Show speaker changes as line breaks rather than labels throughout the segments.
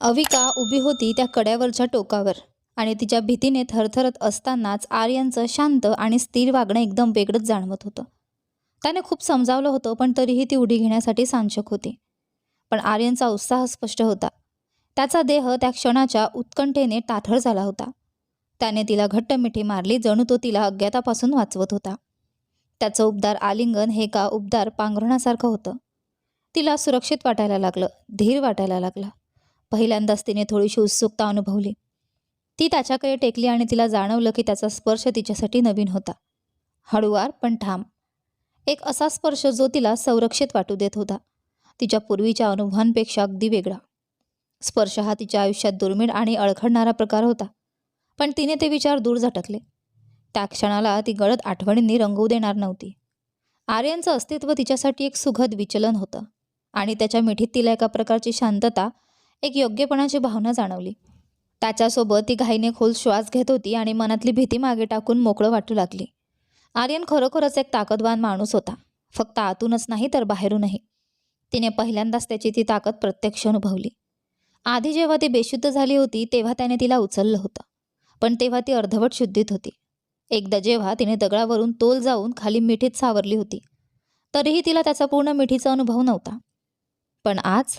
अविका उभी होती त्या कड्यावरच्या टोकावर आणि तिच्या भीतीने थरथरत असतानाच आर्यनचं शांत आणि स्थिर वागणं एकदम वेगळंच जाणवत होतं. त्याने खूप समजावलं होतं पण तरीही ती उडी घेण्यासाठी सांशक होती. पण आर्यनचा उत्साह स्पष्ट होता. त्याचा देह त्या क्षणाच्या उत्कंठेने ताठर झाला होता. त्याने तिला घट्ट मिठी मारली जणू तो तिला अज्ञातापासून वाचवत होता. त्याचं उबदार आलिंगन हे का उबदार पांघरुणासारखं होतं. तिला सुरक्षित वाटायला लागलं धीर वाटायला लागला. पहिल्यांदाच तिने थोडीशी उत्सुकता अनुभवली. ती त्याच्याकडे टेकली आणि तिला जाणवलं की त्याचा स्पर्श तिच्यासाठी नवीन होता. हळुवार पण ठाम. एक असा स्पर्श जो तिला संरक्षित वाटू देत होता. तिच्या पूर्वीच्या अनुभवांपेक्षा अगदी वेगळा. स्पर्श हा तिच्या आयुष्यात दुर्मिळ आणि अळखडणारा प्रकार होता पण तिने ते विचार दूर झटकले. त्या क्षणाला ती गळत आठवणींनी रंगवू देणार नव्हती. आर्यनचं अस्तित्व तिच्यासाठी एक सुखद विचलन होतं आणि त्याच्या मिठीत तिला एका प्रकारची शांतता एक योग्यपणाची भावना जाणवली. त्याच्यासोबत ती घाईने खोल श्वास घेत होती आणि मनातली भीती मागे टाकून मोकळं वाटू लागली. आर्यन खरोखरच एक ताकदवान माणूस होता. फक्त आतूनच नाही तर बाहेरूनही. तिने पहिल्यांदाच त्याची ती ताकद प्रत्यक्ष अनुभवली. आधी जेव्हा ती बेशुद्ध झाली होती तेव्हा त्याने तिला उचललं होतं. पण तेव्हा ती अर्धवट शुद्धीत होती. एकदा जेव्हा तिने दगडावरून तोल जाऊन खाली मिठीत सावरली होती तरीही तिला त्याचा पूर्ण मिठीचा अनुभव नव्हता. पण आज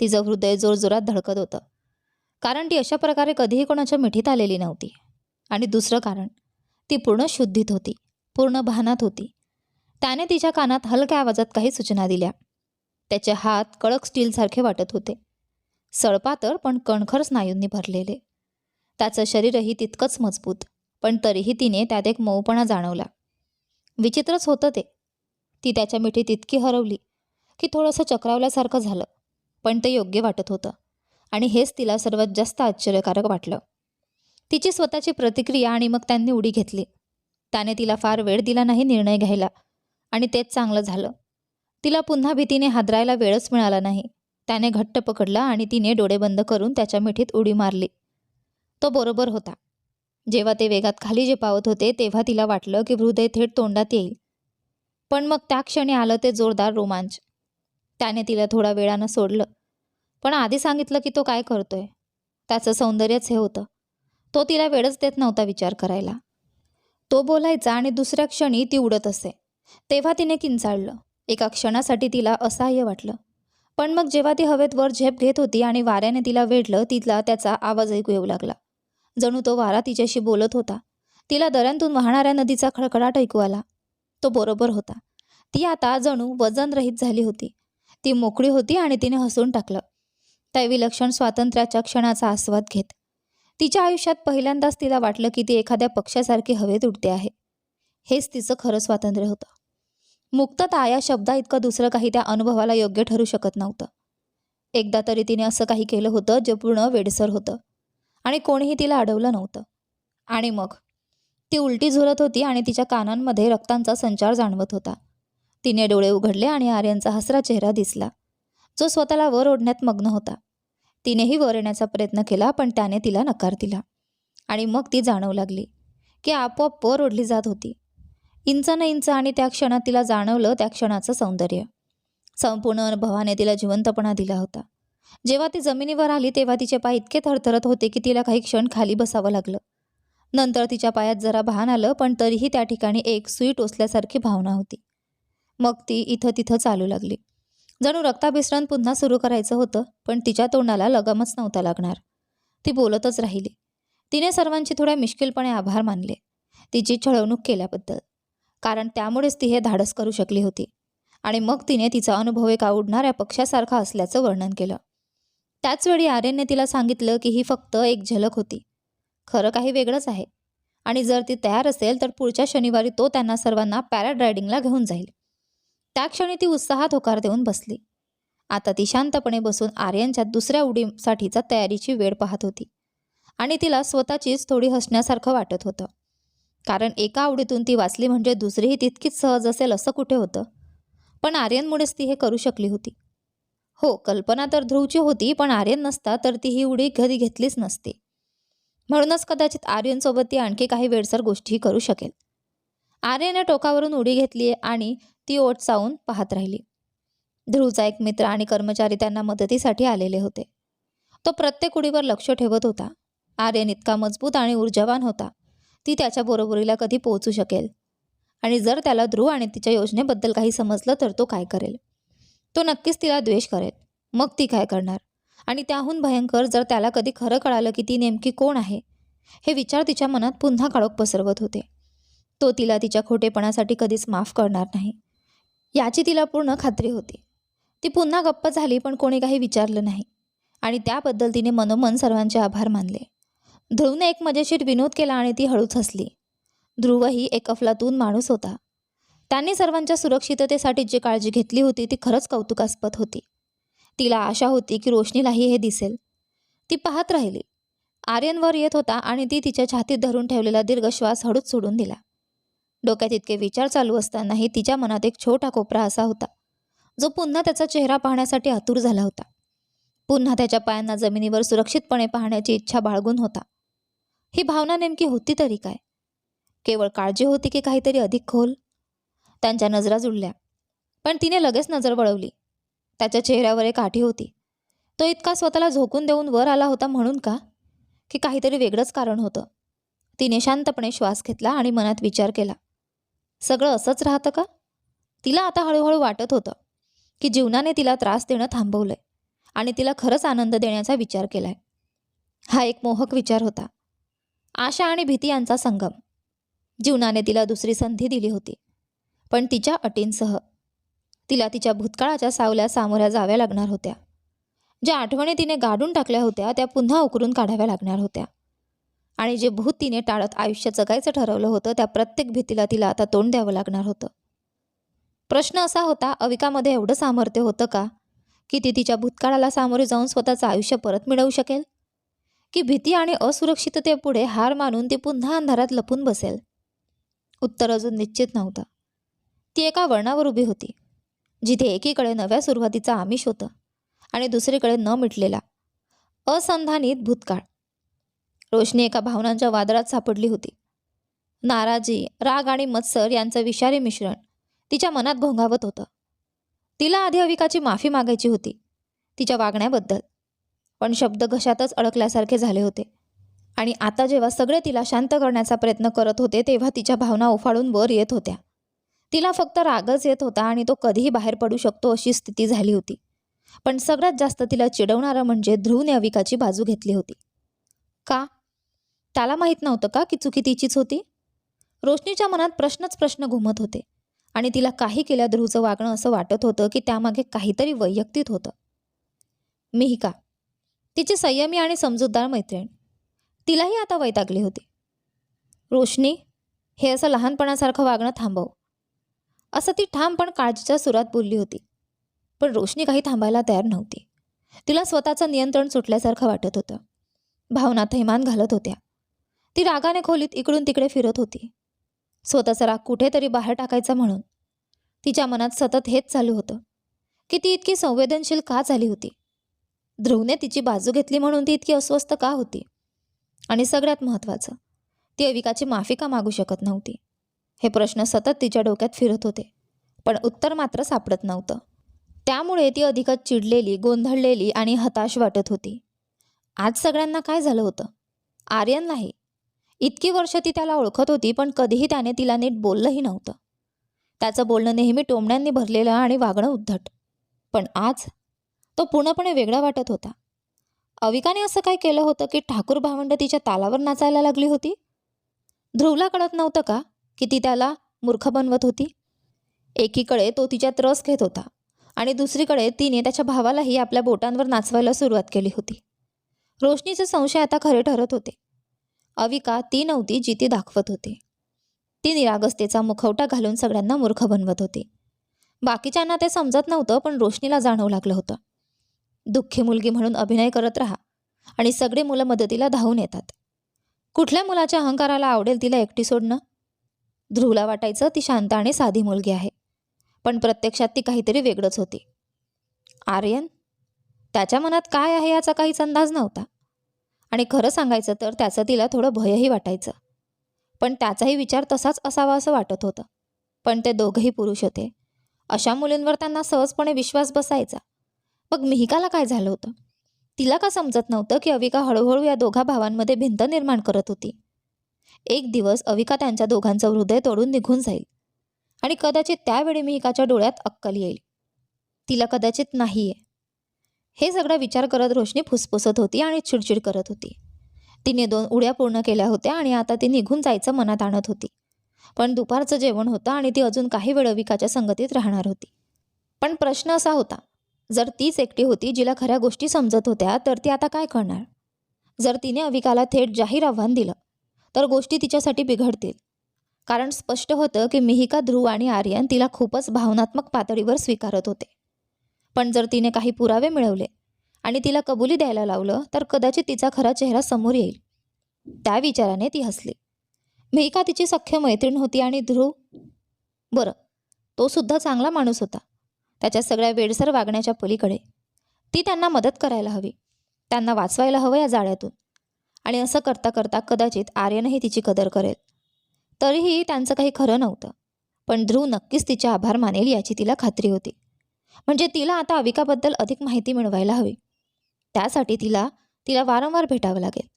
तिचं हृदय जोरजोरात धडकत होतं. कारण ती अशा प्रकारे कधीही कोणाच्या मिठीत आलेली नव्हती. आणि दुसरं कारण ती पूर्ण शुद्धीत होती पूर्ण भानात होती. त्याने तिच्या कानात हलक्या आवाजात काही सूचना दिल्या. त्याचे हात कडक स्टीलसारखे वाटत होते. सळपातळ पण कणखर स्नायूंनी भरलेले. त्याचं शरीरही तितकंच मजबूत पण तरीही तिने त्यात एक मऊपणा जाणवला. विचित्रच होतं ते. ती त्याच्या मिठीत इतकी हरवली की थोडंसं चक्रावल्यासारखं झालं. पण ते योग्य वाटत होतं. आणि हेच तिला सर्वात जास्त आश्चर्यकारक वाटलं. तिची स्वतःची प्रतिक्रिया आणि मग त्यांनी उडी घेतली. त्याने तिला फार वेळ दिला नाही निर्णय घ्यायला. आणि तेच चांगलं झालं. तिला पुन्हा भीतीने हादरायला वेळच मिळाला नाही. त्याने घट्ट पकडला आणि तिने डोळे बंद करून त्याच्या मिठीत उडी मारली. तो बरोबर होता. जेव्हा ते वेगात खाली जे पावत होते तेव्हा तिला वाटलं की हृदय थेट तोंडात येईल. पण मग त्या क्षणी आलं ते जोरदार रोमांच. त्याने तिला थोडा वेळानं सोडलं. पण आधी सांगितलं की तो काय करतोय? त्याचं सौंदर्यच हे होतं. तो तिला वेळच देत नव्हता विचार करायला. तो बोलायचा आणि दुसऱ्या क्षणी ती उडत असे. तेव्हा तिने किंचाळलं. एका क्षणासाठी तिला असहाय्य वाटलं. पण मग जेव्हा ती हवेत वर झेप घेत होती आणि वाऱ्याने तिला वेढलं तिला त्याचा आवाज ऐकू येऊ लागला. जणू तो वारा तिच्याशी बोलत होता. तिला दऱ्यांतून वाहणाऱ्या नदीचा खडखडाट ऐकू आला. तो बरोबर होता. ती आता जणू वजनरहित झाली होती. ती मोकळी होती आणि तिने हसून टाकलं. त्या विलक्षण स्वातंत्र्याच्या क्षणाचा आस्वाद घेत. तिच्या आयुष्यात पहिल्यांदाच तिला वाटलं की ती एखाद्या पक्षासारखी हवेत उडते आहे. हेच तिचं खरं स्वातंत्र्य होतं. मुक्तता या शब्दा इतकं दुसरं काही त्या अनुभवाला योग्य ठरू शकत नव्हतं. एकदा तरी तिने असं काही केलं होतं जे पूर्ण वेडसर होतं. आणि कोणीही तिला अडवलं नव्हतं. आणि मग? ती उलटी झुरत होती आणि तिच्या कानांमध्ये रक्तांचा संचार जाणवत होता. तिने डोळे उघडले आणि आर्यनचा हसरा चेहरा दिसला. जो स्वतःला वर ओढण्यात मग्न होता. तिनेही वर येण्याचा प्रयत्न केला पण त्याने तिला नकार दिला. आणि मग ती जाणवू लागली की आपोआप वर ओढली जात होती. इंच न इंच आणि त्या क्षणात तिला जाणवलं त्या क्षणाचं सौंदर्य. संपूर्ण अनुभवाने तिला जिवंतपणा दिला होता. जेव्हा ती जमिनीवर आली तेव्हा तिचे पाय इतके थरथरत होते की तिला काही क्षण खाली बसावं लागलं. नंतर तिच्या पायात जरा भान आलं पण तरीही त्या ठिकाणी एक सुई टोचल्यासारखी भावना होती. मग ती इथं तिथं चालू लागली. जणू रक्ताभिसरण पुन्हा सुरू करायचं होतं पण तिच्या तोंडाला लगामच नव्हता लागणार. ती बोलतच राहिली. तिने सर्वांची थोड्या मिश्किलपणे आभार मानले. तिची छळवणूक केल्याबद्दल. कारण त्यामुळेच ती हे धाडस करू शकली होती. आणि मग तिने तिचा अनुभव एका उडणाऱ्या पक्षासारखा असल्याचं वर्णन केलं. त्याचवेळी आर्यनने तिला सांगितलं की ही फक्त एक झलक होती. खरं काही वेगळंच आहे. आणि जर ती तयार असेल तर पुढच्या शनिवारी तो त्यांना सर्वांना पॅराड्रायडिंगला घेऊन जाईल. त्या क्षणी ती उत्साहात होकार देऊन बसली. आता ती शांतपणे बसून आर्यनच्या दुसऱ्या उडीसाठीचा तयारीची वेळ पाहत होती आणि तिला स्वतःचीच थोडी हसण्यासारखं वाटत होतं. कारण एका आवडीतून ती वाचली म्हणजे दुसरीही तितकीच सहज असेल असं कुठे होतं? पण आर्यनमुळेच ती हे करू शकली होती. हो कल्पना तर ध्रुवची होती पण आर्यन नसता तर ती ही उडी घरी घेतलीच नसती. म्हणूनच कदाचित आर्यनसोबत ती आणखी काही वेळसर गोष्टीही करू शकेल. आर्यने टोकावरून उडी घेतली आणि ती ओट चावून पाहत राहिली. ध्रुवचा एक मित्र आणि कर्मचारी त्यांना मदतीसाठी आलेले होते. तो प्रत्येक उडीवर लक्ष ठेवत होता. आर्यन इतका मजबूत आणि ऊर्जावान होता. ती त्याच्या बरोबरीला कधी पोहोचू शकेल? आणि जर त्याला ध्रुव आणि तिच्या योजनेबद्दल काही समजलं तर तो काय करेल? तो नक्कीच तिला द्वेष करेल. मग ती काय करणार? आणि त्याहून भयंकर जर त्याला कधी खरं कळालं की ती नेमकी कोण आहे? हे विचार तिच्या मनात पुन्हा काळोख पसरवत होते. तो तिला तिच्या खोटेपणासाठी कधीच माफ करणार नाही. याची तिला पूर्ण खात्री होती. ती पुन्हा गप्प झाली पण कोणी काही विचारलं नाही. आणि त्याबद्दल तिने मनोमन सर्वांचे आभार मानले. ध्रुवने एक मजेशीर विनोद केला आणि ती हळूच हसली. ध्रुवही एक अफलातून माणूस होता. त्यांनी सर्वांच्या सुरक्षिततेसाठी जी काळजी घेतली होती ती खरंच कौतुकास्पद होती. तिला आशा होती की रोशनीलाही हे दिसेल. ती पाहत राहिली. आर्यनवर येत होता आणि ती तिच्या छातीत धरून ठेवलेला दीर्घ श्वास हळूच सोडून दिला. डोक्यात इतके विचार चालू असतानाही तिच्या मनात एक छोटा कोपरा असा होता. जो पुन्हा त्याचा चेहरा पाहण्यासाठी आतुर झाला होता. पुन्हा त्याच्या पायांना जमिनीवर सुरक्षितपणे पाहण्याची इच्छा बाळगून होता. ही भावना नेमकी होती तरी काय? केवळ काळजी होती की काहीतरी अधिक खोल? त्यांच्या नजरा जुळल्या. पण तिने लगेच नजर वळवली. त्याच्या चेहऱ्यावर एक आठी होती. तो इतका स्वतःला झोकून देऊन वर आला होता म्हणून का? की काहीतरी वेगळंच कारण होतं. तिने शांतपणे श्वास घेतला आणि मनात विचार केला. सगळं असंच राहतं का? तिला आता हळूहळू वाटत होतं की जीवनाने तिला त्रास देणं थांबवलंय आणि तिला खरंच आनंद देण्याचा विचार केलाय. हा एक मोहक विचार होता. आशा आणि भीती यांचा संगम. जीवनाने तिला दुसरी संधी दिली होती. पण तिच्या अटींसह. तिला तिच्या भूतकाळाच्या सावल्या सामोऱ्या जाव्या लागणार होत्या. ज्या आठवणी तिने गाडून टाकल्या होत्या त्या पुन्हा उकरून काढाव्या लागणार होत्या. आणि जे भूत तिने टाळत आयुष्य जगायचं ठरवलं होतं त्या प्रत्येक भीतीला तिला आता तोंड द्यावं लागणार होतं. प्रश्न असा होता अविकामध्ये एवढं सामर्थ्य होतं का? की ती तिच्या भूतकाळाला सामोरे जाऊन स्वतःचं आयुष्य परत मिळवू शकेल? की भीती आणि असुरक्षिततेपुढे हार मानून ती पुन्हा अंधारात लपून बसेल? उत्तर अजून निश्चित नव्हतं. ती एका वळणावर उभी होती जिथे एकीकडे नव्या सुरुवातीचा आमिष होतं आणि दुसरीकडे न मिटलेला असंधानित भूतकाळ. रोशनी एका भावनांच्या वादळात सापडली होती. नाराजी राग आणि मत्सर यांचं विषारी मिश्रण तिच्या मनात घोंगावत होतं. तिला आधी अविकाची माफी मागायची होती तिच्या वागण्याबद्दल. पण शब्द घशातच अडकल्यासारखे झाले होते. आणि आता जेव्हा सगळे तिला शांत करण्याचा प्रयत्न करत होते तेव्हा तिच्या भावना उफाळून वर येत होत्या. तिला फक्त रागच येत होता आणि तो कधीही बाहेर पडू शकतो अशी स्थिती झाली होती. पण सगळ्यात जास्त तिला चिडवणारं म्हणजे ध्रुवने अविकाची बाजू घेतली होती. का? त्याला माहीत नव्हतं का की चुकी तिचीच होती? रोशनीच्या मनात प्रश्नच प्रश्न घुमत होते आणि तिला काही केल्या ध्रुवचं वागणं असं वाटत होतं की त्यामागे काहीतरी वैयक्तिक होतं. मिहिका तिची संयमी आणि समजूतदार मैत्रीण तिलाही आता वैतागली होती. रोशनी हे असं लहानपणासारखं वागणं थांबव. असं ती ठाम पण काळजीच्या सुरात बोलली होती. पण रोशनी काही थांबायला तयार नव्हती. तिला स्वतःचं नियंत्रण सुटल्यासारखं वाटत होतं. भावना थैमान घालत होत्या. ती रागाने खोलीत इकडून तिकडे फिरत होती. स्वतःचा राग कुठेतरी बाहेर टाकायचा म्हणून. तिच्या मनात सतत हेच चालू होतं. की ती इतकी संवेदनशील का झाली होती? ध्रुवने तिची बाजू घेतली म्हणून ती इतकी अस्वस्थ का होती? आणि सगळ्यात महत्त्वाचं ती अविकाची माफी का मागू शकत नव्हती? हे प्रश्न सतत तिच्या डोक्यात फिरत होते पण उत्तर मात्र सापडत नव्हतं. त्यामुळे ती अधिकच चिडलेली गोंधळलेली आणि हताश वाटत होती. आज सगळ्यांना काय झालं होतं? आर्यन नाही इतकी वर्ष ती त्याला ओळखत होती पण कधीही त्याने तिला नीट बोललंही नव्हतं. त्याचं बोलणं नेहमी टोमण्यांनी भरलेलं आणि वागणं उद्धट. पण आज तो पूर्णपणे वेगळा वाटत होता. अविकाने असं काय केलं होतं की ठाकूर भावंड तिच्या तालावर नाचायला लागली होती? ध्रुवला कळत नव्हतं का की ती त्याला मूर्ख बनवत होती? एकीकडे तो तिच्यात रस घेत होता आणि दुसरीकडे तिने त्याच्या भावालाही आपल्या बोटांवर नाचवायला सुरुवात केली होती. रोशनीचे संशय आता खरे ठरत होते. अविका ती नव्हती जी ती दाखवत होती. ती निरागसतेचा मुखवटा घालून सगळ्यांना मूर्ख बनवत होती. बाकीच्यांना ते समजत नव्हतं पण रोशनीला जाणवू लागलं होतं. दुःखी मुलगी म्हणून अभिनय करत राहा आणि सगळी मुलं मदतीला धावून येतात. कुठल्या मुलाच्या अहंकाराला आवडेल तिला एकटी सोडणं? ध्रुवला वाटायचं ती शांत आणि साधी मुलगी आहे पण प्रत्यक्षात ती काहीतरी वेगळंच होती. आर्यन? त्याच्या मनात काय आहे याचा काहीच अंदाज नव्हता. आणि खरं सांगायचं तर त्याचं तिला थोडं भयही वाटायचं. पण त्याचाही विचार तसाच असावा असं वाटत होतं. पण ते दोघंही पुरुष होते. अशा मुलींवर त्यांना सहजपणे विश्वास बसायचा. मग मिहिकाला काय झालं होतं? तिला का समजत नव्हतं की अविका हळूहळू या दोघा भावांमध्ये भिंत निर्माण करत होती? एक दिवस अविका त्यांच्या दोघांचं हृदय तोडून निघून जाईल. आणि कदाचित त्यावेळी मिहिकाच्या डोळ्यात अक्कल येईल. तिला कदाचित नाही आहे हे सगळा विचार करत रोशनी फुसफुसत होती आणि चिडचिड करत होती. तिने दोन उड्या पूर्ण केल्या होत्या आणि आता ती निघून जायचं मनात आणत होती. पण दुपारचं जेवण होतं आणि ती अजून काही वेळ विकाच्या संगतीत राहणार होती. पण प्रश्न असा होता जर तीच एकटी होती जिला खऱ्या गोष्टी समजत होत्या तर ती आता काय करणार? जर तिने अविकाला थेट जाहीर आव्हान दिलं तर गोष्टी तिच्यासाठी बिघडतील. कारण स्पष्ट होतं की मिहिका ध्रुव आणि आर्यन तिला खूपच भावनात्मक पातळीवर स्वीकारत होते. पण जर तिने काही पुरावे मिळवले आणि तिला कबुली द्यायला लावलं तर कदाचित तिचा खरा चेहरा समोर येईल. त्या विचाराने ती हसली. मेहिका तिची सख्य मैत्रीण होती आणि ध्रुव बरं तो सुद्धा चांगला माणूस होता. त्याच्या सगळ्या वेडसर वागण्याच्या पलीकडे ती त्यांना मदत करायला हवी. त्यांना वाचवायला हवं या जाळ्यातून. आणि असं करता करता कदाचित आर्यनही तिची कदर करेल. तरीही त्यांचं काही खरं नव्हतं पण ध्रुव नक्कीच तिचे आभार मानेल याची तिला खात्री होती. म्हणजे तिला आता अविकाबद्दल अधिक माहिती मिळवायला हवी. त्यासाठी तिला तिला वारंवार भेटावं लागेल.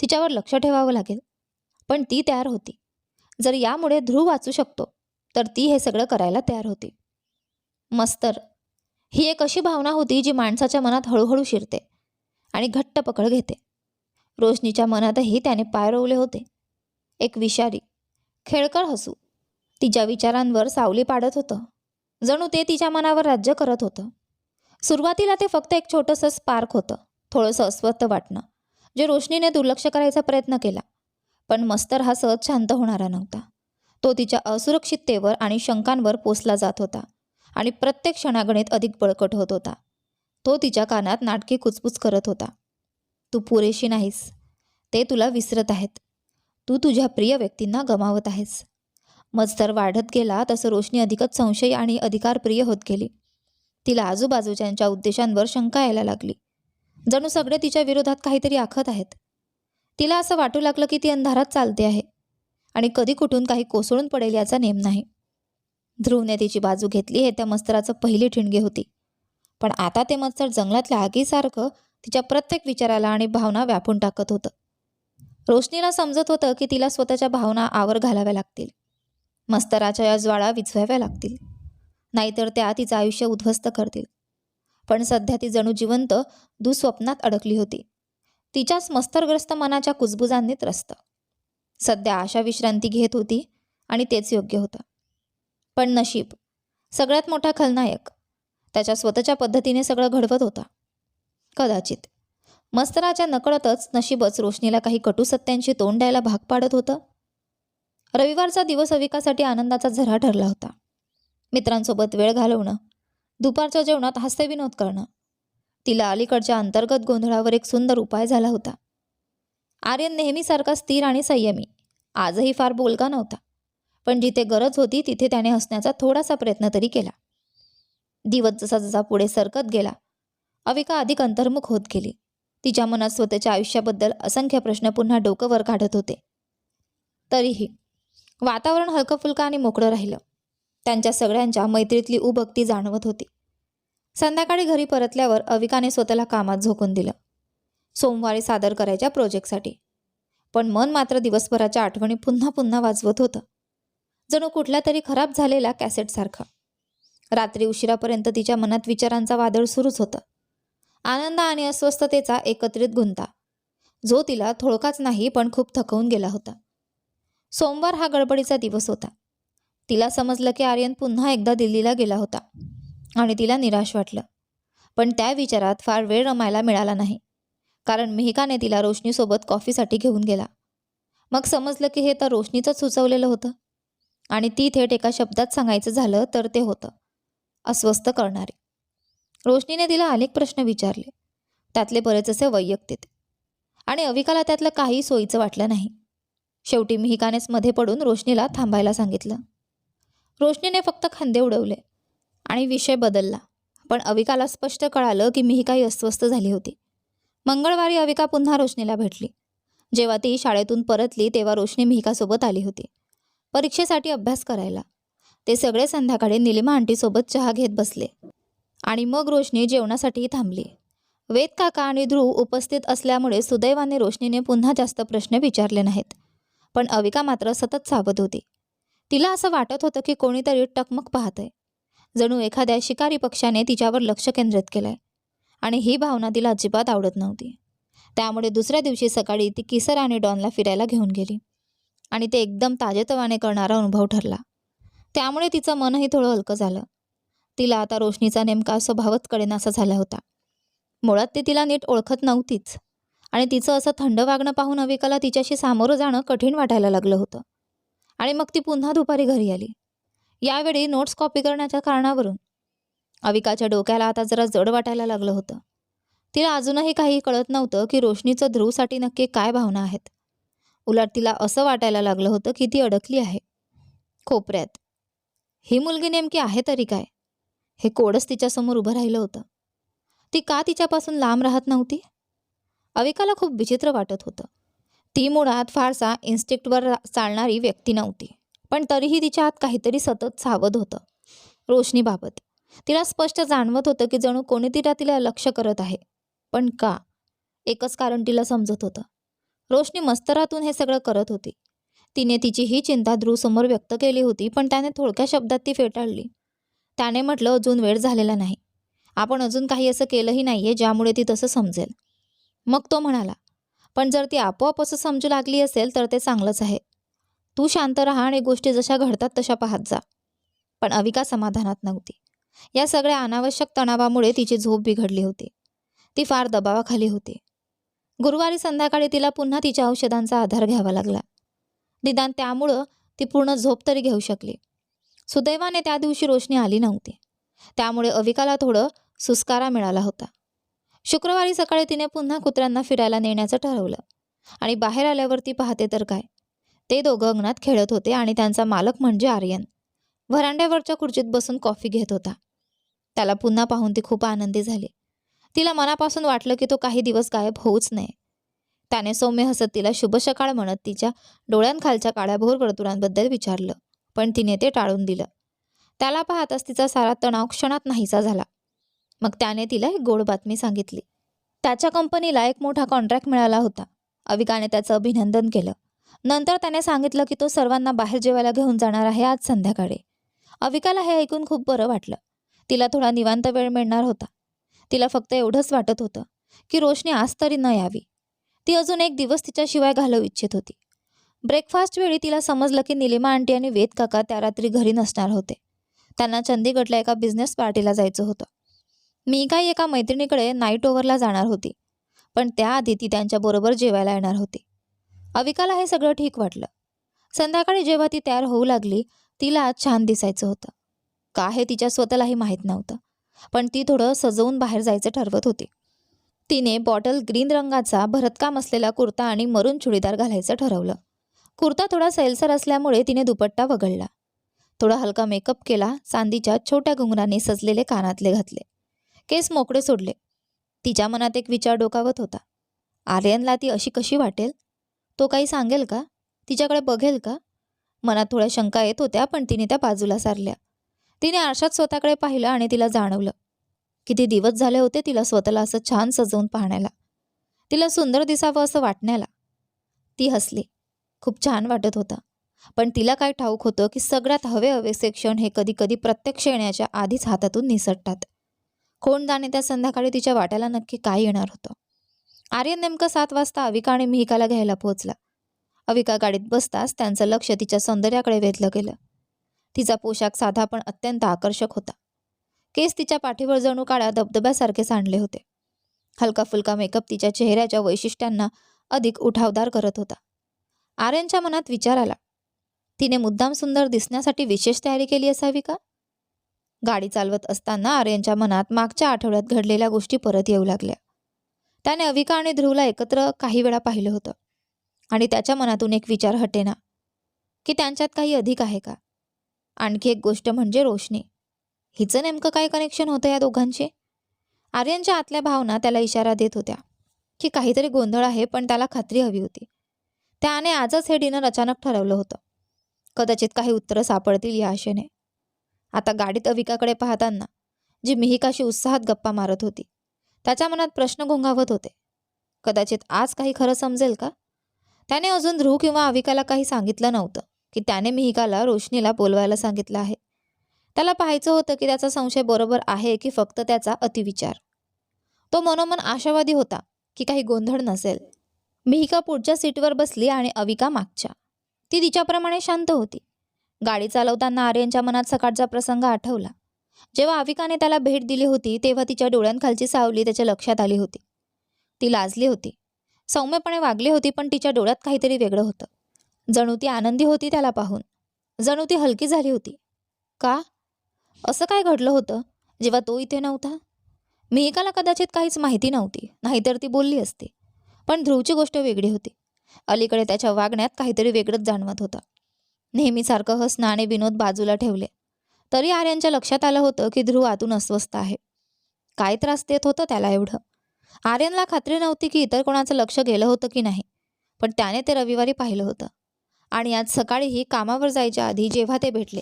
तिच्यावर लक्ष ठेवावं लागेल. पण ती तयार होती. जर यामुळे ध्रुव वाचू शकतो तर ती हे सगळं करायला तयार होती. मस्तर ही एक अशी भावना होती जी माणसाच्या मनात हळूहळू शिरते आणि घट्ट पकड घेते. रोशनीच्या मनातही त्याने पाय रोवले होते. एक विषारी खेळकर हसू. तिच्या विचारांवर सावली पाडत होतं. जणू ते तिच्या मनावर राज्य करत होतं. सुरुवातीला ते फक्त एक छोटंसं स्पार्क होतं. थोडंसं अस्वस्थ वाटणं जे रोशनीने दुर्लक्ष करायचा प्रयत्न केला. पण मस्तर हा सहज शांत होणारा नव्हता. तो तिच्या असुरक्षिततेवर आणि शंकांवर पोसला जात होता आणि प्रत्येक क्षणागणित अधिक बळकट होत होता. तो तिच्या कानात नाटकी कुचपुच करत होता. तू पुरेशी नाहीस. ते तुला विसरत आहेत. तू तुझ्या प्रिय व्यक्तींना गमावत आहेस. मजतर वाढत गेला तसं रोशनी अधिकच संशयी आणि अधिकारप्रिय होत गेली. तिला आजूबाजूच्यांच्या उद्देशांवर शंका यायला लागली. जणू सगळे तिच्या विरोधात काहीतरी आखत आहेत. तिला असं वाटू लागलं की ती अंधारात चालते आहे आणि कधी कुठून काही कोसळून पडेल याचा नेम नाही. ध्रुवने तिची बाजू घेतली हे त्या मस्तराचं पहिली ठिणगी होती. पण आता ते मस्तर जंगलातल्या आगीसारखं तिच्या प्रत्येक विचाराला आणि भावना व्यापून टाकत होतं. रोशनीला समजत होतं की तिला स्वतःच्या भावना आवर घालाव्या लागतील. मस्तराच्या या ज्वाळा विझवाव्या लागतील. नाहीतर त्या तिचं आयुष्य उद्ध्वस्त करतील. पण सध्या ती जणू जिवंत दुःस्वप्नात अडकली होती. तिच्याच मस्तरग्रस्त मनाच्या कुजबुजांनी त्रस्त सध्या आशा विश्रांती घेत होती आणि तेच योग्य होतं. पण नशीब सगळ्यात मोठा खलनायक त्याच्या स्वतःच्या पद्धतीने सगळं घडवत होता. कदाचित मस्तराच्या नकळतच नशीबच रोशनीला काही कटू सत्यांशी तोंड द्यायला भाग पाडत होतं. रविवारचा दिवस अविकासाठी आनंदाचा झरा ठरला होता. मित्रांसोबत वेळ घालवणं दुपारच्या जेवणात हास्यविनोद करणं तिला अलीकडच्या अंतर्गत गोंधळावर एक सुंदर उपाय झाला होता. आर्यन नेहमीसारखा स्थिर आणि संयमी आजही फार बोलका नव्हता पण जिथे गरज होती तिथे त्याने हसण्याचा थोडासा प्रयत्न तरी केला. दिवस जसा जसा पुढे सरकत गेला अविका अधिक अंतर्मुख होत गेली. तिच्या मनात स्वतःच्या आयुष्याबद्दल असंख्य प्रश्न पुन्हा डोकं वर काढत होते. तरीही वातावरण हलकंफुलकं आणि मोकळं राहिलं. त्यांच्या सगळ्यांच्या मैत्रीतली उभक्ती जाणवत होती. संध्याकाळी घरी परतल्यावर अविकाने स्वतःला कामात झोकून दिलं. सोमवारी सादर करायच्या प्रोजेक्टसाठी. पण मन मात्र दिवसभराच्या आठवणी पुन्हा पुन्हा वाजवत होतं. जणू कुठल्या तरी खराब झालेला कॅसेटसारखा. रात्री उशिरापर्यंत तिच्या मनात विचारांचा वादळ सुरूच होतं. आनंद आणि अस्वस्थतेचा एकत्रित गुंता. जो तिला थोडकाच नाही पण खूप थकवून गेला होता. सोमवार हा गडबडीचा दिवस होता. तिला समजलं की आर्यन पुन्हा एकदा दिल्लीला गेला होता आणि तिला निराश वाटलं. पण त्या विचारात फार वेळ रमायला मिळाला नाही. कारण मिहिकाने तिला रोशनीसोबत कॉफीसाठी घेऊन गेला. मग समजलं की हे तर रोशनीचंच सुचवलेलं होतं. आणि ती थेट एका शब्दात सांगायचं झालं तर ते होतं. अस्वस्थ करणारे. रोशनीने तिला अनेक प्रश्न विचारले. त्यातले बरेच असे वैयक्तिक. आणि अविकाला त्यातलं काही सोयीचं वाटलं नाही. शेवटी मिहिकानेच मध्ये पडून रोशनीला थांबायला सांगितलं. रोशनीने फक्त खांदे उडवले आणि विषय बदलला. पण अविकाला स्पष्ट कळालं की मिहिकाही अस्वस्थ झाली होती. मंगळवारी अविका पुन्हा रोशनीला भेटली. जेव्हा ती शाळेतून परतली तेव्हा रोशनी मिहिकासोबत आली होती. परीक्षेसाठी अभ्यास करायला. ते सगळे संध्याकाळी निलिमा आंटीसोबत चहा घेत बसले. आणि मग रोशनी जेवणासाठीही थांबली. वेद काका आणि ध्रुव उपस्थित असल्यामुळे सुदैवाने रोशनीने पुन्हा जास्त प्रश्न विचारले नाहीत. पण अविका मात्र सतत सावध होती. तिला असं वाटत होतं की कोणीतरी टकमक पाहतंय. जणू एखाद्या शिकारी पक्षाने तिच्यावर लक्ष केंद्रित केलंय आणि ही भावना तिला अजिबात आवडत नव्हती. त्यामुळे दुसऱ्या दिवशी सकाळी ती किसर आणि डॉनला फिरायला घेऊन गेली आणि ते एकदम ताजेतवाने करणारा अनुभव ठरला. त्यामुळे तिचं मनही थोडं हलकं झालं. तिला आता रोशनीचा नेमका स्वभावच कळेनासा झाला होता. मुळात ती तिला नीट ओळखत नव्हतीच. आणि तिचं असं थंड वागणं पाहून अविकाला तिच्याशी सामोरं जाणं कठीण वाटायला लागलं होतं. आणि मग ती पुन्हा दुपारी घरी आली. यावेळी नोट्स कॉपी करण्याच्या कारणावरून अविकाच्या डोक्याला आता जरा जड वाटायला लागलं होतं. तिला अजूनही काही कळत नव्हतं की रोशनीचं ध्रुवसाठी नक्की काय भावना आहेत. उलट तिला असं वाटायला लागलं होतं की ती अडकली आहे. खोपऱ्यात ही मुलगी नेमकी आहे तरी काय? हे कोडच तिच्यासमोर उभं राहिलं होतं. ती का तिच्यापासून लांब राहत नव्हती? अविकाला खूप विचित्र वाटत होतं. ती मुळात फारसा इन्स्टिक्टवर चालणारी व्यक्ती नव्हती पण तरीही तिच्या आत काहीतरी सतत सावध होतं. रोशनीबाबत. तिला स्पष्ट जाणवत होतं की जणू कोणी तिला तिला लक्ष करत आहे. पण का? एकच कारण तिला समजत होतं. रोशनी मस्तरातून हे सगळं करत होती. तिने तिची ही चिंता ध्रुवसमोर व्यक्त केली होती पण त्याने थोडक्या शब्दात ती फेटाळली. त्याने म्हटलं अजून वेळ झालेला नाही. आपण अजून काही असं केलंही नाही आहे ज्यामुळे ती तसं समजेल. मग तो म्हणाला पण जर ती आपोआप असं समजू लागली असेल तर ते चांगलंच आहे. तू शांत राहा आणि गोष्टी जशा घडतात तशा पाहत जा. पण अविका समाधानात नव्हती. या सगळ्या अनावश्यक तणावामुळे तिची झोप बिघडली होती. ती फार दबावाखाली होती. गुरुवारी संध्याकाळी तिला पुन्हा तिच्या औषधांचा आधार घ्यावा लागला. निदान त्यामुळं ती पूर्ण झोप तरी घेऊ शकली. सुदैवाने त्या दिवशी रोशनी आली नव्हती. त्यामुळे अविकाला थोडं सुस्कारा मिळाला होता. शुक्रवारी सकाळी तिने पुन्हा कुत्र्यांना फिरायला नेण्याचं ठरवलं. आणि बाहेर आल्यावर ती पाहते तर काय? ते दोघं अंगणात खेळत होते आणि त्यांचा मालक म्हणजे आर्यन. व्हरांड्यावरच्या खुर्चीत बसून कॉफी घेत होता. त्याला पुन्हा पाहून ती खूप आनंदी झाली. तिला मनापासून वाटलं की तो काही दिवस गायब होऊच नये. त्याने सौम्य हसत तिला शुभ सकाळ म्हणत तिच्या डोळ्यांखालच्या काळ्याभोर वर्तुळांबद्दल विचारलं. पण तिने ते टाळून दिलं. त्याला पाहताच तिचा सारा तणाव क्षणात नाहीसा झाला. मग त्याने तिला एक गोड बातमी सांगितली. त्याच्या कंपनीला एक मोठा कॉन्ट्रॅक्ट मिळाला होता. अविकाने त्याचं अभिनंदन केलं. नंतर त्याने सांगितलं की तो सर्वांना बाहेर जेवायला घेऊन जाणार आहे आज संध्याकाळी. अविकाला हे ऐकून खूप बरं वाटलं. तिला थोडा निवांत वेळ मिळणार होता. तिला फक्त एवढंच वाटत होतं की रोशनी आज तरी न यावी. ती अजून एक दिवस तिच्याशिवाय घालवू इच्छित होती. ब्रेकफास्ट वेळी तिला समजलं की निलिमा आंटी आणि वेद काका त्या रात्री घरी नसणार होते. त्यांना चंदीगडला एका बिझनेस पार्टीला जायचं होतं. मी काही एका मैत्रिणीकडे नाईट ओव्हरला जाणार होती पण त्याआधी ती त्यांच्याबरोबर जेवायला येणार होती. अविकाला हे सगळं ठीक वाटलं. संध्याकाळी जेव्हा ती तयार होऊ लागली तिला आज छान दिसायचं होतं. का हे तिच्या स्वतःलाही माहीत नव्हतं पण ती थोडं सजवून बाहेर जायचं ठरवत होती. तिने बॉटल ग्रीन रंगाचा भरतकाम असलेला कुर्ता आणि मरून चुडीदार घालायचं ठरवलं. कुर्ता थोडा सैलसर असल्यामुळे तिने दुपट्टा वगळला. थोडा हलका मेकअप केला चांदीच्या छोट्या घुंगरांनी सजलेले कानातले घातले. केस मोकळे सोडले. तिच्या मनात एक विचार डोकावत होता. आर्यनला ती अशी कशी वाटेल? तो काही सांगेल का? तिच्याकडे बघेल का? मनात थोड्या शंका येत होत्या पण तिने त्या बाजूला सारल्या. तिने आरशात स्वतःकडे पाहिलं आणि तिला जाणवलं. किती दिवस झाले होते तिला स्वतःला असं छान सजवून पाहण्याला. तिला सुंदर दिसावं असं वाटण्याला. ती हसली. खूप छान वाटत होता. पण तिला काय ठाऊक होतं की सगळ्यात हवे हवे सेक्शन हे कधी कधी प्रत्यक्ष येण्याच्या आधीच हातातून निसटतात. कोण जाणे त्या संध्याकाळी तिच्या वाट्याला नक्की काय येणार होतं? आर्यन नेमकं सात वाजता अविका आणि मिहिकाला घ्यायला पोहोचला. अविका गाडीत बसताच त्यांचं लक्ष तिच्या सौंदर्याकडे वेधलं गेलं. तिचा पोशाख साधा पण अत्यंत आकर्षक होता. केस तिच्या पाठीवर जणू काळ्या धबधब्यासारखे सांडले होते. हलका फुलका मेकअप तिच्या चेहऱ्याच्या वैशिष्ट्यांना अधिक उठावदार करत होता. आर्यनच्या मनात विचार आला. तिने मुद्दाम सुंदर दिसण्यासाठी विशेष तयारी केली असावी का? गाडी चालवत असताना आर्यनच्या मनात मागच्या आठवड्यात घडलेल्या गोष्टी परत येऊ लागल्या. त्याने अविका आणि ध्रुवला एकत्र काही वेळा पाहिलं होतं. आणि त्याच्या मनातून एक विचार हटेना की त्यांच्यात काही अधिक आहे का? आणखी एक गोष्ट म्हणजे रोशनी. हिचं नेमकं काय कनेक्शन होतं या दोघांचे? आर्यनच्या आतल्या भावना त्याला इशारा देत होत्या की काहीतरी गोंधळ आहे पण त्याला खात्री हवी होती. त्याने आजच हे डिनर अचानक ठरवलं होतं. कदाचित काही उत्तरं सापडतील या आशेने. आता गाडीत अविकाकडे पाहताना जी मिहिकाशी उत्साहात गप्पा मारत होती त्याच्या मनात प्रश्न घोंगावत होते. कदाचित आज काही खरं समजेल का? त्याने अजून ध्रुव किंवा अविकाला काही सांगितलं नव्हतं की त्याने मिहिकाला रोशनीला बोलवायला सांगितलं आहे. त्याला पाहायचं होतं की त्याचा संशय बरोबर आहे की फक्त त्याचा अतिविचार. तो मनोमन आशावादी होता की काही गोंधळ नसेल. मिहिका पुढच्या सीटवर बसली आणि अविका मागच्या. ती तिच्याप्रमाणे शांत होती. गाडी चालवताना आर्यनच्या मनात सकाळचा प्रसंग आठवला. जेव्हा अविकाने त्याला भेट दिली होती तेव्हा तिच्या डोळ्यांखालची सावली त्याच्या लक्षात आली होती. ती लाजली होती. सौम्यपणे वागली होती पण तिच्या डोळ्यात काहीतरी वेगळं होतं. जणू ती आनंदी होती त्याला पाहून. जणू ती हलकी झाली होती. का? असं काय घडलं होतं? जेव्हा तो इथे नव्हता? मिहिकाला कदाचित काहीच माहिती नव्हती नाहीतर ती बोलली असती. पण ध्रुवची गोष्ट वेगळी होती. अलीकडे त्याच्या वागण्यात काहीतरी वेगळंच जाणवत होतं. नेहमीसारखं हसणं आणि विनोद बाजूला ठेवले. तरी आर्यांच्या लक्षात आलं होतं की ध्रुव आतून अस्वस्थ आहे. काय त्रास देत होतं त्याला एवढं? आर्यनला खात्री नव्हती की इतर कोणाचं लक्ष गेलं होतं की नाही पण त्याने ते रविवारी पाहिलं होतं. आणि आज सकाळीही कामावर जायच्या आधी जेव्हा ते भेटले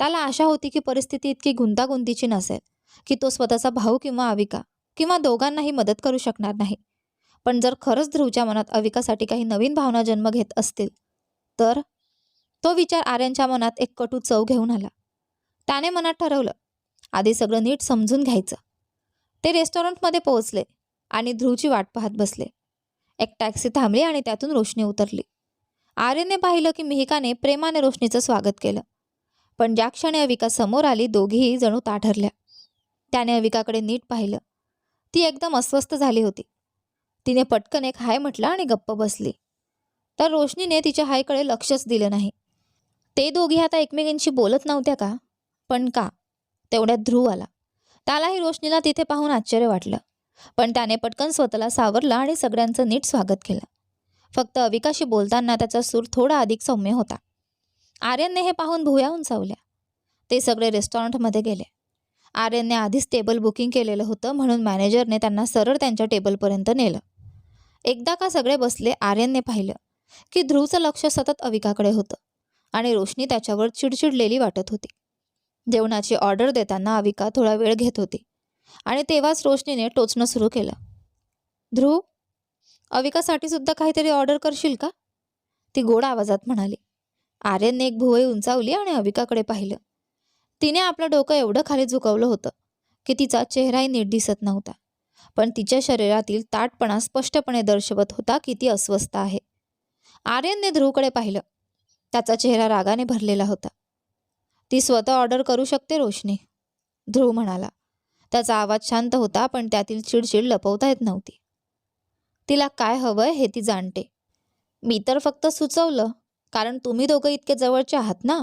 त्याला आशा होती की परिस्थिती इतकी गुंतागुंतीची नसेल की तो स्वतःचा भाऊ किंवा अविका किंवा दोघांनाही मदत करू शकणार नाही. पण जर खरंच ध्रुवच्या मनात अविकासाठी काही नवीन भावना जन्म घेत असतील तर तो विचार आर्यांच्या मनात एक कटू चव घेऊन आला. त्याने मनात ठरवलं आधी सगळं नीट समजून घ्यायचं. ते रेस्टॉरंटमध्ये पोहोचले आणि ध्रुवची वाट पाहत बसले. एक टॅक्सी थांबली आणि त्यातून रोशनी उतरली. आर्यने पाहिलं की मिहिकाने प्रेमाने रोशनीचं स्वागत केलं. पण ज्या क्षणी अविका समोर आली दोघीही जणू ताठरल्या. त्याने अविकाकडे नीट पाहिलं. ती एकदम अस्वस्थ झाली होती. तिने पटकन एक हाय म्हटलं आणि गप्प बसली. तर रोशनीने तिच्या हायकडे लक्षच दिलं नाही. ते दोघी आता एकमेकींशी बोलत नव्हत्या का? पण का? तेवढ्यात ध्रुव आला. त्यालाही रोशनीला तिथे पाहून आश्चर्य वाटलं. पण त्याने पटकन स्वतःला सावरलं आणि सगळ्यांचं नीट स्वागत केलं. फक्त अविकाशी बोलताना त्याचा सूर थोडा अधिक सौम्य होता. आर्यनने हे पाहून भुया उंचावल्या. ते सगळे रेस्टॉरंटमध्ये गेले. आर्यनने आधीच टेबल बुकिंग केलेलं होतं म्हणून मॅनेजरने त्यांना सरळ त्यांच्या टेबलपर्यंत नेलं. एकदा का सगळे बसले आर्यनने पाहिलं की ध्रुवचं लक्ष सतत अविकाकडे होतं. आणि रोशनी त्याच्यावर चिडचिडलेली वाटत होती. जेवणाची ऑर्डर देताना अविका थोडा वेळ घेत होती आणि तेव्हाच रोशनीने टोचणं सुरू केलं. ध्रुव अविकासाठी सुद्धा काहीतरी ऑर्डर करशील का? ती गोड आवाजात म्हणाली. आर्यनने एक भुवई उंचावली आणि अविकाकडे पाहिलं. तिने आपलं डोकं एवढं खाली झुकवलं होतं की तिचा चेहराही नीट दिसत नव्हता. पण तिच्या शरीरातील ताटपणा स्पष्टपणे दर्शवत होता की ती अस्वस्थ आहे. आर्यनने ध्रुवकडे पाहिलं. त्याचा चेहरा रागाने भरलेला होता. ती स्वतः ऑर्डर करू शकते रोशनी ध्रुव म्हणाला. त्याचा आवाज शांत होता पण त्यातील चिडचिड लपवता येत नव्हती. तिला काय हवंय हे ती जाणते. मी तर फक्त सुचवलं कारण तुम्ही दोघं इतके जवळचे आहात ना.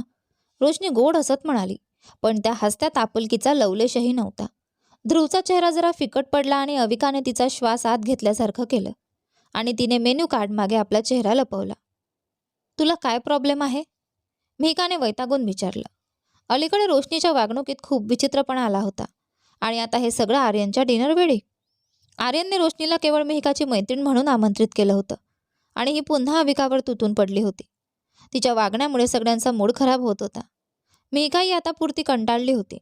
रोशनी गोड हसत म्हणाली पण त्या हसत्या तापलकीचा लवलेशही नव्हता. ध्रुवचा चेहरा जरा फिकट पडला आणि अविकाने तिचा श्वास आत घेतल्यासारखं केलं आणि तिने मेन्यू कार्ड मागे आपला चेहरा लपवला. तुला काय प्रॉब्लेम आहे? मिहिकाने वैतागून विचारलं. अलीकडे रोशनीच्या वागणुकीत खूप विचित्रपणा आला होता. आणि आता हे सगळं आर्यनच्या डिनरवेळी आर्यनने रोशनीला केवळ मिहिकाची मैत्रीण म्हणून आमंत्रित केलं होतं. आणि ही पुन्हा अविकावर तुटून पडली होती. तिच्या वागण्यामुळे सगळ्यांचा मूड खराब होत होता. मिहिकाही आता पुरती कंटाळली होती.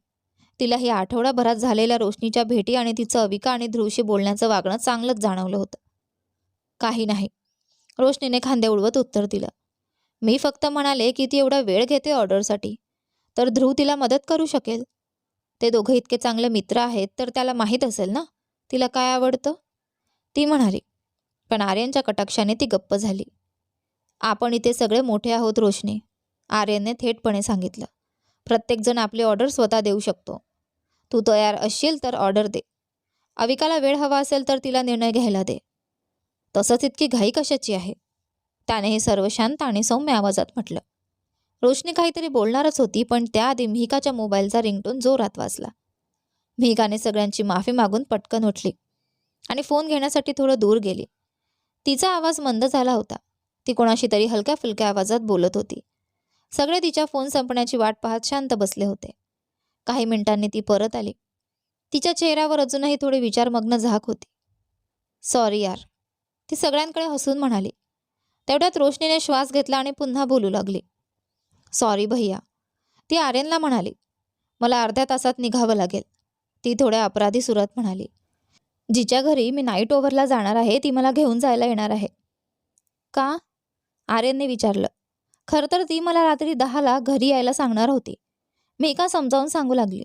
तिला ही आठवडाभरात झालेल्या रोशनीच्या भेटी आणि तिचं अविका आणि ध्रुवशी बोलण्याचं वागणं चांगलंच जाणवलं होतं. काही नाही. रोशनीने खांदे उडवत उत्तर दिलं. मी फक्त म्हणाले की ती एवढा वेळ घेते ऑर्डरसाठी. तर ध्रुव तिला मदत करू शकेल? ते दोघं इतके चांगले मित्र आहेत तर त्याला माहीत असेल ना? तिला काय आवडतं? ती म्हणाली पण आर्यनच्या कटाक्षाने ती गप्प झाली. आपण इथे सगळे मोठे आहोत रोशनी आर्यनने थेटपणे सांगितलं. प्रत्येकजण आपली ऑर्डर स्वतः देऊ शकतो. तू तयार असशील तर ऑर्डर दे. अविकाला वेळ हवा असेल तर तिला निर्णय घ्यायला दे. तसंच इतकी घाई कशाची आहे? त्याने हे सर्व शांत आणि सौम्य आवाजात म्हटलं. रोशनी काहीतरी बोलणारच होती पण त्याआधी मिहिकाच्या मोबाईलचा रिंगटोन जोरात वाजला. मिहिकाने सगळ्यांची माफी मागून पटकन उठली आणि फोन घेण्यासाठी थोडं दूर गेली. तिचा आवाज मंद झाला होता. ती कोणाशी तरी हलक्या फुलक्या आवाजात बोलत होती. सगळे तिच्या फोन संपण्याची वाट पाहत शांत बसले होते. काही मिनिटांनी ती परत आली. तिच्या चेहऱ्यावर अजूनही थोडी विचारमग्न झाक होती. सॉरी यार ती सगळ्यांकडे हसून म्हणाली. तेवढ्यात रोशनीने श्वास घेतला आणि पुन्हा बोलू लागली. सॉरी भैया. ती आर्यनला म्हणाली. मला अर्ध्या तासात निघावं लागेल. ती थोड्या अपराधी सुरात म्हणाली. जिच्या घरी मी नाईट ओव्हरला जाणार आहे ती मला घेऊन जायला येणार आहे. का? आर्यनने विचारलं. खरं तर ती मला रात्री दहाला घरी यायला सांगणार होती. मी का समजावून सांगू लागली.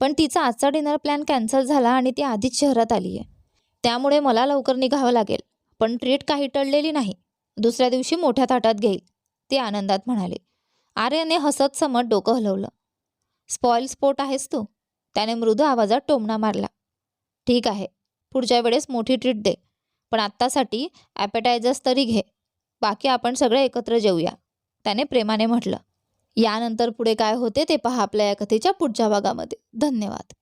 पण तिचा आजचा डिनर प्लॅन कॅन्सल झाला आणि ती आधीच शहरात आली आहे त्यामुळे मला लवकर निघावं लागेल. पण ट्रीट काही टळलेली नाही. दुसऱ्या दिवशी मोठ्या ताटात घेईल ते आनंदात म्हणाले. आर्यने हसत समत डोकं हलवलं. स्पॉईल स्पोर्ट आहेस तू? त्याने मृदू आवाजात टोमणा मारला. ठीक आहे पुढच्या वेळेस मोठी ट्रीट दे पण आत्तासाठी ॲपेटायझर्स तरी घे. बाकी आपण सगळे एकत्र जेऊया त्याने प्रेमाने म्हटलं. यानंतर पुढे काय होते ते पहा आपल्या या कथेच्या पुढच्या भागामध्ये. धन्यवाद.